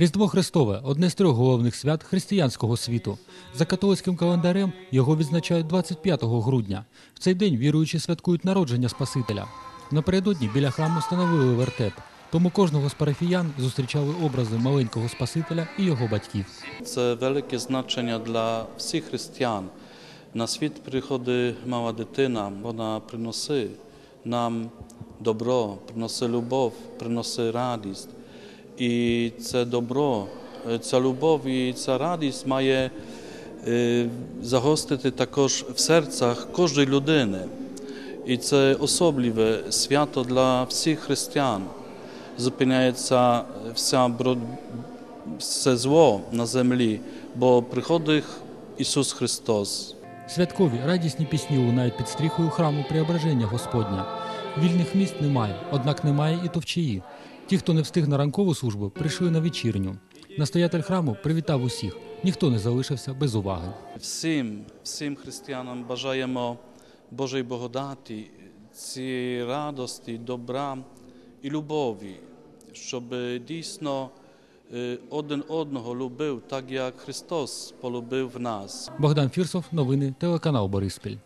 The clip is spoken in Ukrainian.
Різдво Христове одне з трьох головних свят християнського світу. За католицьким календарем його відзначають 25 грудня. В цей день віруючі святкують народження Спасителя. Напередодні біля храму встановили вертеп. Тому кожного з парафіян зустрічали образи маленького Спасителя і його батьків. Це велике значення для всіх християн. На світ приходить мала дитина, вона приносить нам добро, приносить любов, приносить радість. І це добро, ця любов і ця радість має е, загостити також в серцях кожної людини. І це особливе свято для всіх християн. Зупиняється вся бро- все зло на землі, бо приходить Ісус Христос. Святкові радісні пісні лунають під стріхою храму Преображення Господня. Вільних місць немає, однак немає і товчаї. Ті, хто не встиг на ранкову службу, прийшли на вечірню. Настоятель храму привітав усіх. Ніхто не залишився без уваги. Всім, всім християнам бажаємо Божої благодаті, цієї радості, добра і любові, щоб дійсно е, один одного любив, так як Христос полюбив нас. Богдан Фірсов, новини, телеканал Бориспіль.